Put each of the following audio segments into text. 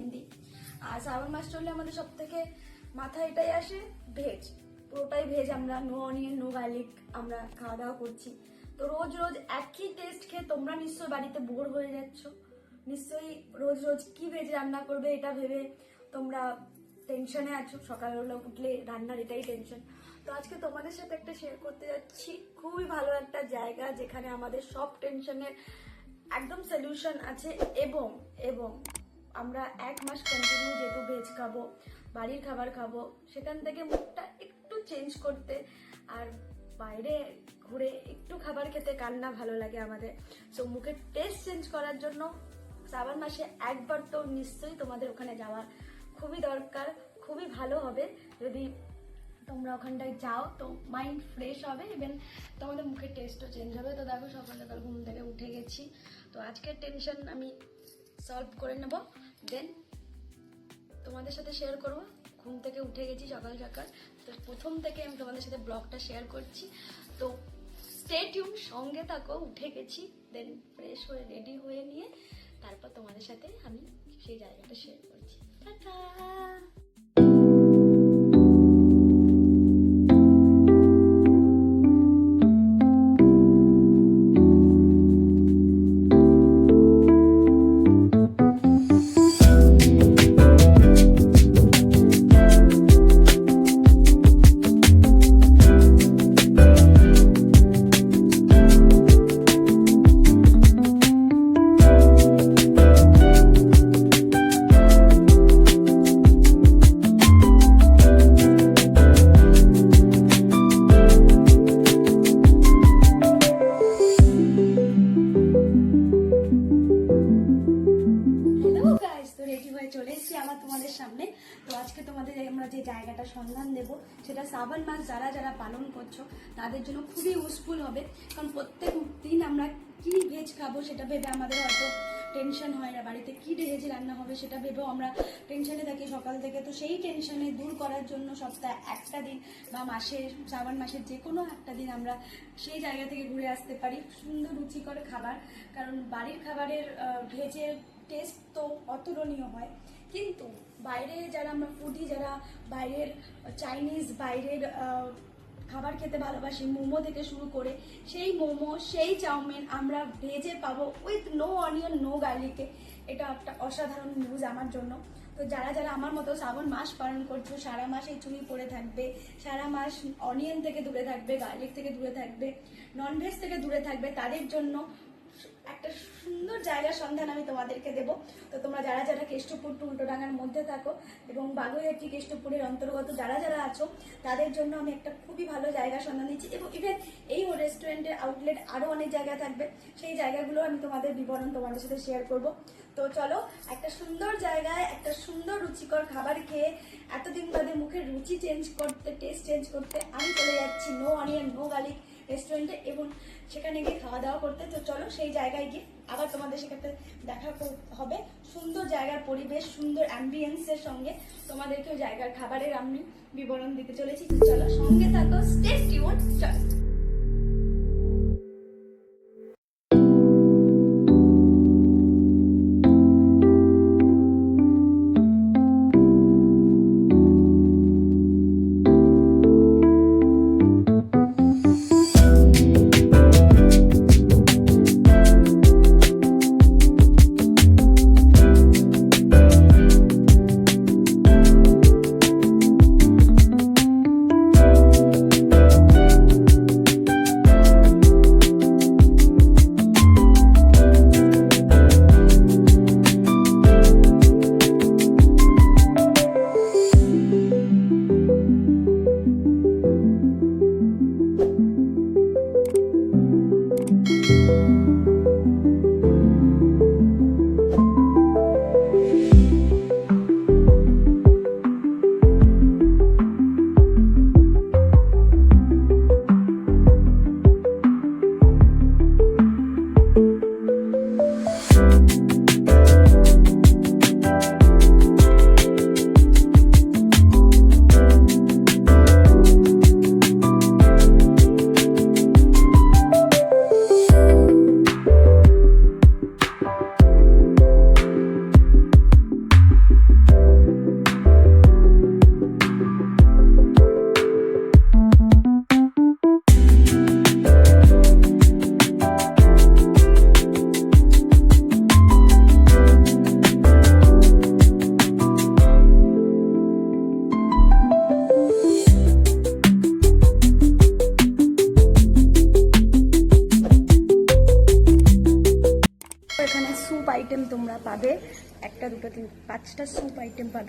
মেহেন্দি আর শ্রাবণ মাস চললে আমাদের সব থেকে মাথায় এটাই আসে, ভেজ। পুরোটাই ভেজ, আমরা নো অনিয়ন, নো গার্লিক, আমরা খাওয়া দাওয়া করছি। তো রোজ রোজ একই টেস্ট খেয়ে তোমরা নিশ্চয়ই বাড়িতে বোর হয়ে যাচ্ছ। নিশ্চয়ই রোজ রোজ কি ভেজ রান্না করবে এটা ভেবে তোমরা টেনশনে আছো। সকালবেলা উঠলে রান্নার এটাই টেনশন তো আজকে তোমাদের সাথে একটা শেয়ার করতে যাচ্ছি। খুবই ভালো একটা জায়গা যেখানে আমাদের সব টেনশনের একদম সলিউশন আছে এবং এবং আমরা এক মাস কন্টিনিউ যেহেতু ভেজ খাব, বাড়ির খাবার খাব, সেখান থেকে মুখটা একটু চেঞ্জ করতে আর বাইরে ঘুরে একটু খাবার খেতে কার না ভালো লাগে আমাদের। সো মুখের টেস্ট চেঞ্জ করার জন্য শ্রাবণ মাসে একবার তো নিশ্চয়ই তোমাদের ওখানে যাওয়া খুবই দরকার, খুবই ভালো হবে। যদি তোমরা ওখানটায় যাও তো মাইন্ড ফ্রেশ হবে ইভেন তোমাদের মুখের টেস্টও চেঞ্জ হবে। তো দেখো সকাল সকাল ঘুম থেকে উঠে গেছি। তো আজকের টেনশন আমি সলভ করে নেব। দেন তোমাদের সাথে শেয়ার করব। ঘুম থেকে উঠে গেছি সকাল সকাল। তো প্রথম থেকে আমি তোমাদের সাথে ব্লগটা শেয়ার করছি। তো স্টেটিউম সঙ্গে থাকো, উঠে গেছি। দেন ফ্রেশ হয়ে রেডি হয়ে নিয়ে তারপর তোমাদের সাথে আমি সেই জায়গাটা শেয়ার করছি। টাটা আজকে তোমাদের আমরা যে জায়গাটা সন্ধান দেব, সেটা শ্রাবণ মাস যারা যারা পালন করছ, তাদের জন্য খুবই ইউজফুল হবে। কারণ প্রত্যেক দিন আমরা কি ভেজ খাব সেটা ভেবে আমাদের হয়তো টেনশন হয় না। বাড়িতে কি ভেজ রান্না হবে সেটা ভেবেও আমরা টেনশনে থাকি সকাল থেকে। তো সেই টেনশনে দূর করার জন্য সপ্তাহে একটা দিন বা মাসের, শ্রাবণ মাসের যে কোনো একটা দিন আমরা সেই জায়গা থেকে ঘুরে আসতে পারি। সুন্দর, রুচিকর খাবার। কারণ বাড়ির খাবারের ভেজের টেস্ট তো অতুলনীয় হয়। কিন্তু বাইরে যারা আমরা ফুডি যারা বাইরের চাইনিজ বাইরের খাবার খেতে ভালোবাসি, মোমো থেকে শুরু করে সেই মোমো, সেই চাউমিন আমরা ভেজে পাবো উইথ নো অনিয়ন নো গার্লিকে এটা একটা অসাধারণ নিউজ আমার জন্য। তো যারা যারা আমার মতো শ্রাবণ মাস পালন করছ, সারা মাস এই চুড়ি পরে থাকবে, সারা মাস অনিয়ন থেকে দূরে থাকবে গার্লিক থেকে দূরে থাকবে ননভেজ থেকে দূরে থাকবে, তাদের জন্য একটা সুন্দর জায়গার সন্ধান আমি তোমাদেরকে দেব। তো তোমরা যারা যারা কেষ্টপুর টু মধ্যে থাকো এবং বাগুইহাটি কেষ্টপুরের অন্তর্গত যারা যারা আছো, তাদের জন্য আমি একটা খুবই ভালো জায়গার সন্ধান দিচ্ছি এবং ইভেন এই রেস্টুরেন্টের আউটলেট আরও অনেক জায়গা থাকবে। সেই জায়গাগুলো আমি তোমাদের বিবরণ তোমাদের সাথে শেয়ার করব। তো চলো, একটা সুন্দর জায়গায় একটা সুন্দর রুচিকর খাবার খেয়ে এতদিন বাদে মুখের রুচি চেঞ্জ করতে টেস্ট চেঞ্জ করতে আমি চলে যাচ্ছি। নো অনিয়ন নো গার্লিক রেস্টুরেন্টে এবং সেখানে গিয়ে খাওয়া দাওয়া করতে। তো চলো সেই জায়গায় গিয়ে আবার তোমাদের সেক্ষেত্রে দেখা হবে। সুন্দর জায়গার পরিবেশ, সুন্দর অ্যাম্বিয়েন্সের সঙ্গে তোমাদেরকে ওই জায়গার খাবারের আমি বিবরণ দিতে চলেছি। চলো সঙ্গে থাকো স্টে টিউন চলো।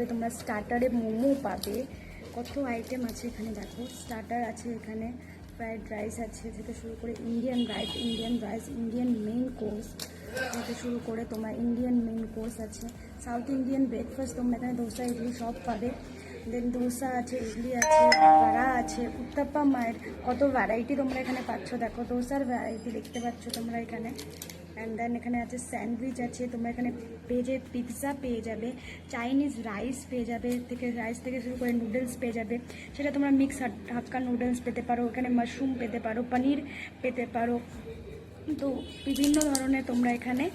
পাবে তোমরা স্টার্টারে মোমো পাবে। কত আইটেম আছে এখানে দেখো। স্টার্টার আছে এখানে ফ্রায়েড রাইস আছে থেকে শুরু করে Indian rice Indian rice Indian main course থেকে শুরু করে তোমার ইন্ডিয়ান মেইন কোর্স আছে। সাউথ ইন্ডিয়ান ব্রেকফাস্ট তোমরা এখানে দোসা ইডলি সব পাবে। দেন দোসা আছে, ইডলি আছে বড়া আছে, উত্তাপ্পা মায়ের কত ভ্যারাইটি তোমরা এখানে পাচ্ছ। দেখো দোসার ভ্যারাইটি দেখতে পাচ্ছ তোমরা এখানে। অ্যান্ড দেন এখানে আছে স্যান্ডউইচ আছে, তোমরা এখানে পেজে পিৎজা পেয়ে যাবে চাইনিজ রাইস পেয়ে যাবে, থেকে রাইস থেকে শুরু করে নুডলস পেয়ে যাবে। সেটা তোমরা মিক্স হাক্কা নুডলস পেতে পারো, এখানে মাশরুম পেতে পারো, পনির পেতে পারো। তো বিভিন্ন ধরনের তোমরা এখানে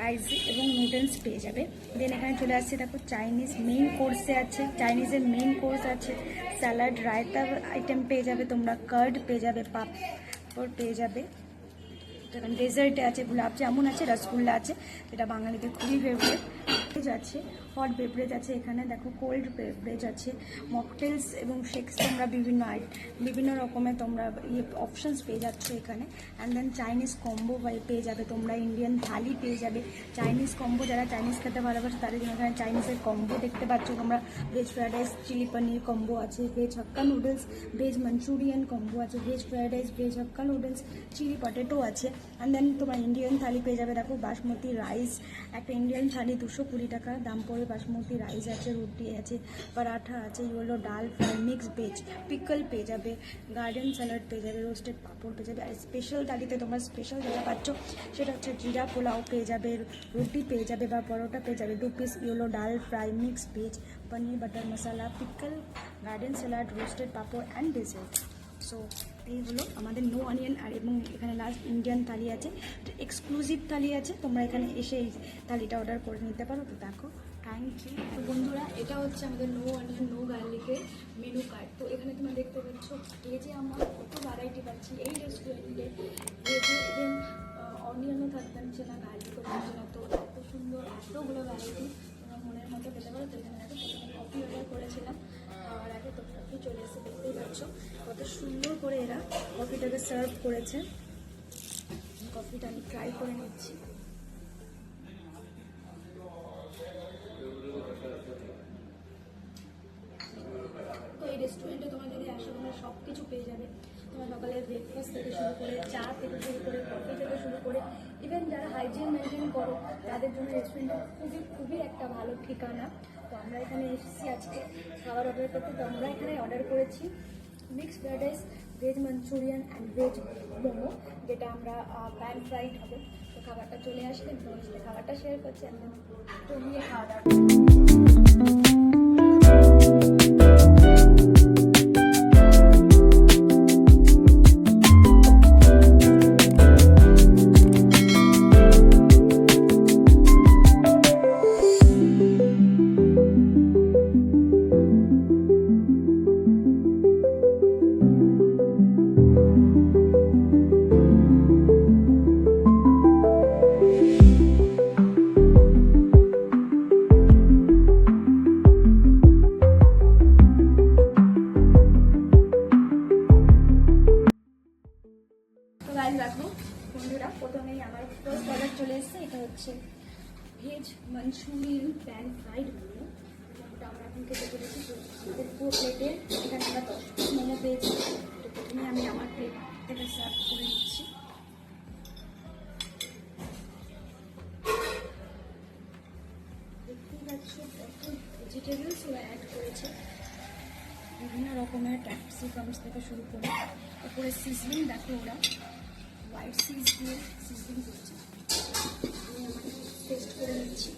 রাইস এবং নুডলস পেয়ে যাবে। দেন এখানে চলে আসছে, দেখো চাইনিজ মেইন কোর্সে আছে চাইনিজের মেইন কোর্স আছে। স্যালাড রায়তা আইটেম পেয়ে যাবে তোমরা কার্ড পেয়ে যাবে পাপড় পেয়ে যাবে। এখানে ডেজার্টে আছে গোলাপ জামুন আছে রসগোল্লা আছে যেটা বাঙালিদের খুবই ফেভারিট আছে হট বেভারেজ আছে এখানে। দেখো কোল্ড বেভারেজ আছে মকটেলস এবং শেকস তোমরা বিভিন্ন বিভিন্ন রকমের তোমরা ইয়ে অপশানস পেয়ে যাচ্ছ এখানে। অ্যান্ড দেন চাইনিজ কম্বো পেয়ে যাবে তোমরা ইন্ডিয়ান থালি পেয়ে যাবে। চাইনিজ কম্বো যারা চাইনিজ খেতে ভালোবাসে, তাদের জন্য এখানে চাইনিজের কম্বো দেখতে পাচ্ছ তোমরা। Veg fried rice chilli paneer combo আছে veg hakka noodles veg manchurian combo আছে veg fried rice veg hakka noodles chilli potato আছে। অ্যান্ড দেন তোমার ইন্ডিয়ান থালি পেয়ে যাবে। দেখো বাসমতি রাইস একটা ইন্ডিয়ান থালি দুশো কুড়ি টাকা, দাম পড়ে বাসমতি রাইস আছে, রুটি আছে, পরাঠা আছে, yellow dal fry mix veg pickle পেয়ে যাবে গার্ডেন স্যালাড পেয়ে যাবে রোস্টেড পাঁপড় পেয়ে যাবে, আর স্পেশাল থালিতে তোমরা স্পেশাল যেটা পাচ্ছ, সেটা হচ্ছে জিরা পোলাও পেয়ে যাবে, রুটি পেয়ে যাবে বা পরোটা পেয়ে যাবে, দু piece yellow dal fry mix veg paneer butter masala pickle garden salad roasted papad and dessert so এই হলো আমাদের নো অনিয়ন আর এবং এখানে লাস্ট ইন্ডিয়ান থালি আছে এক্সক্লুসিভ থালি আছে, তোমরা এখানে এসে এই থালিটা অর্ডার করে নিতে পারো, তো দেখো। থ্যাংক ইউ তো বন্ধুরা, এটা হচ্ছে আমাদের নো অনিয়ন নো গার্লিকের মেনু কার্ড তো এখানে তোমরা দেখতে পাচ্ছ, এই যে আমরা কত ভ্যারাইটি পাচ্ছি এই রেস্টুরেন্টে ভেজে ইভেন অনিয়নও থাকছে না গার্লিকও থাকছে না। তো এত সুন্দর, এতগুলো ভ্যারাইটি তোমার মনের মতো পেতে পারো। তো এখানে কফি অর্ডার করেছিলাম। খাওয়ার আগে তো কফি চলে এসে দেখতেই পাচ্ছ। কত সুন্দর করে এরা কফিটাকে সার্ভ করেছে। কফিটা আমি ট্রাই করে নিচ্ছি। রেস্টুরেন্টে তোমার যদি আসো তোমরা সব কিছু পেয়ে যাবে, তোমার সকালে ব্রেকফাস্ট থেকে শুরু করে চা থেকে শুরু করে কফি থেকে শুরু করে ইভেন যারা হাইজিন মেনটেন করো, তাদের জন্য রেস্টুরেন্টটা খুবই খুবই একটা ভালো ঠিকানা। তো আমরা এখানে এসেছি আজকে খাবার অর্ডার করতে। তো আমরা এখানে অর্ডার করেছি mixed fried rice veg manchurian and veg momo যেটা আমরা প্যান ফ্রাইড হবে। তো খাবারটা চলে আসলে খাবারটা শেয়ার করছি একদম জমিয়ে খাওয়া দাওয়া মাঞ্চুরিয়ান প্যান ফ্রাইড মোমো মোমোটা আমরা এখন খেতে চলেছি তো পুরো প্লেটে এখানে আমরা দশ পিস মোমো পেয়েছি। তো প্রথমে আমি আমার প্লেট থেকে সার্ভ করে নিচ্ছি। দেখতেই পাচ্ছ কত ভেজিটেবলস ওরা অ্যাড করেছে। বিভিন্ন রকমের ক্যাপসিকামস থেকে শুরু করে উপরে সিজলিং দেখো ওরা হোয়াইট সিজ দিয়ে সিজলিং করছে। আমি আমার টেস্ট করে নিচ্ছি।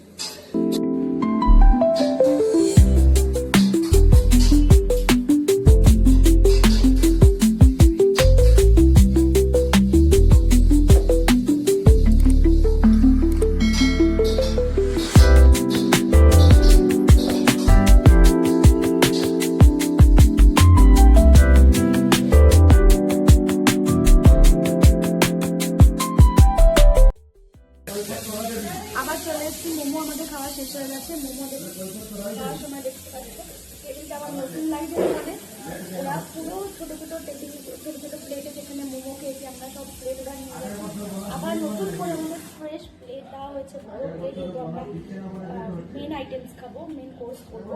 খাব মেন কোর্স করব।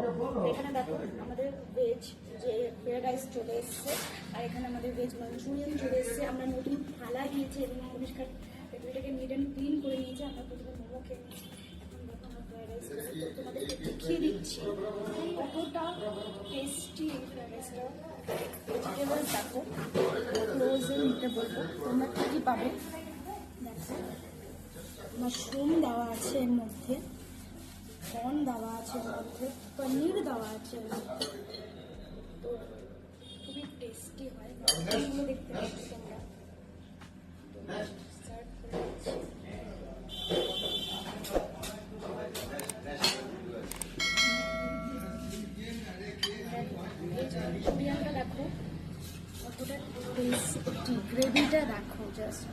এখানে দেখো, আমাদের ভেজ যে ফ্রাইড রাইস চলে এসছে, আর এখানে আমাদের ভেজ মাঞ্চুরিয়ান চলে এসছে। আমরা নতুন থালা দিয়েছি এবং পরিষ্কার এটাকে নিট অ্যান্ড ক্লিন করে নিয়েছি। আমরা প্রথমে মোমো খেয়ে নিয়েছি। তোমাদেরকে দিচ্ছি। কতটা টেস্টি রাইসটা ক্লোজে নিতে বলব। তোমরা কী পাবে? মাশরুম দেওয়া আছে এর মধ্যে। কর্ন দেওয়া আছে এর মধ্যে পনির দেওয়া আছে তো খুবই টেস্টি হয় মাশরুমগুলো দেখতে পাচ্ছি তোমরা সার্ভ করে বিরিয়ানিটা দেখো কতটা টেস্টি গ্রেভিটা দেখো জাস্ট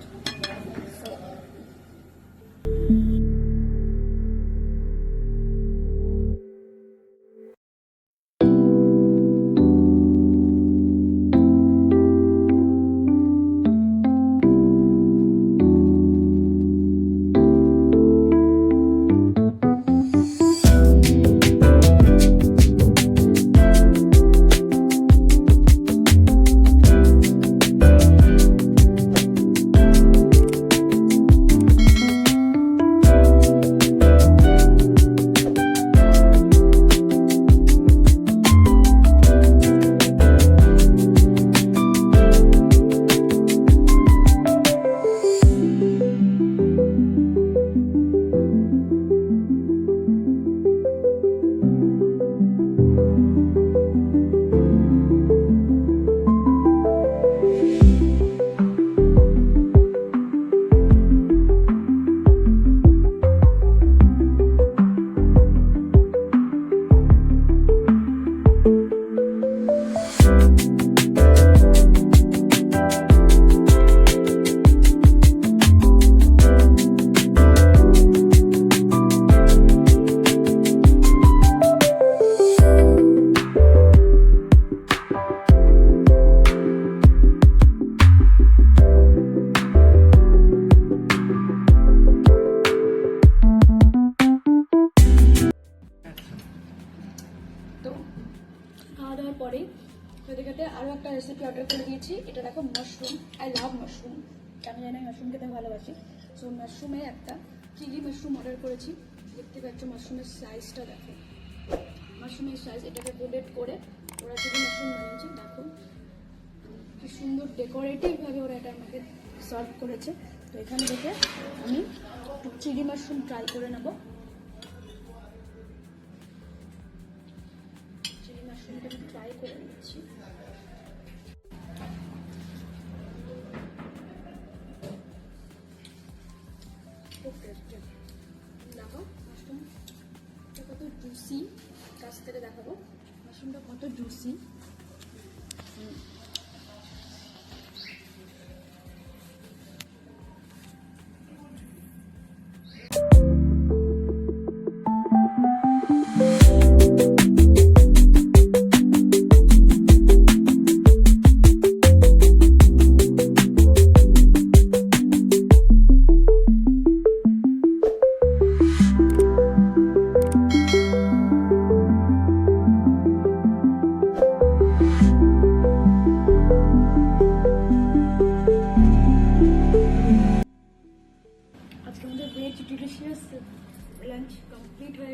পরে খেতে খেতে আরও একটা রেসিপি অর্ডার করে দিয়েছি। এটা দেখো মাশরুম আই লাভ মাশরুম আমি জানি মাশরুম খেতে ভালোবাসি। সো মাশরুমে একটা চিলি মাশরুম অর্ডার করেছি। দেখতে পাচ্ছ মাশরুমের সাইজটা দেখো। মাশরুমের সাইজ এটাকে বোলেট করে ওরা চিলি মাশরুম বানিয়েছে। দেখো কি সুন্দর ডেকোরেটিভভাবে ওরা এটা আমাকে সার্ভ করেছে। তো এখানে দেখে আমি চিলি মাশরুম ট্রাই করে নেব। ট্রাই করে নিচ্ছি। খুব টেস্টি দেখো মাশরুমটা কত জুসি কাছ থেকে দেখাবো। মাশরুমটা কত জুসি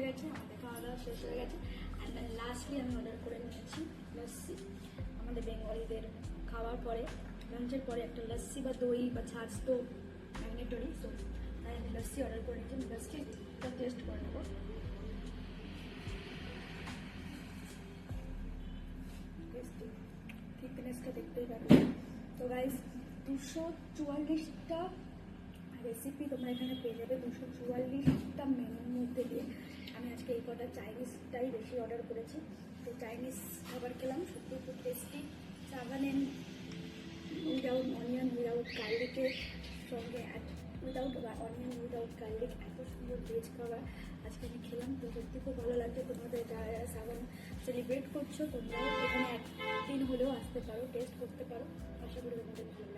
গেছে, আমাদের খাওয়া দাওয়া শেষ হয়ে গেছে। অ্যান্ড লাস্টলি আমি অর্ডার করে নিয়েছি লস্যি। আমাদের বেঙ্গলিদের খাওয়ার পরে লাঞ্চের পরে একটা লস্যি বা দই বা ছাঁচ তো ম্যাগনেটরি সো তাই আমি লস্যি অর্ডার করে নিয়েছি। লস্যিটা টেস্ট করে নেব। থিকনেসটা দেখতেই পাবে। তো গাইজ দুশো চুয়াল্লিশটা রেসিপি তোমরা এখানে পেয়ে যাবে। দুশো চুয়াল্লিশটা মেনুর মধ্যে দিয়ে। কটা চাইনিজটাই বেশি অর্ডার করেছি। তো চাইনিজ খাবার খেলাম, সত্যি খুব টেস্টি সাবানেন উইদাউট অনিয়ন উইদাউট গার্লিকের সঙ্গে উইদাউট অনিয়ন উইদাউট গার্লিক এত সুন্দর ভেজ খাবার আজকে আমি খেলাম। তো সত্যি খুব ভালো লাগছে তোমাদের যারা সাবান সেলিব্রেট করছ। তোমরাও এখানে একদিন হলেও আসতে পারো টেস্ট করতে পারো। আশা করি তোমাদের ভালো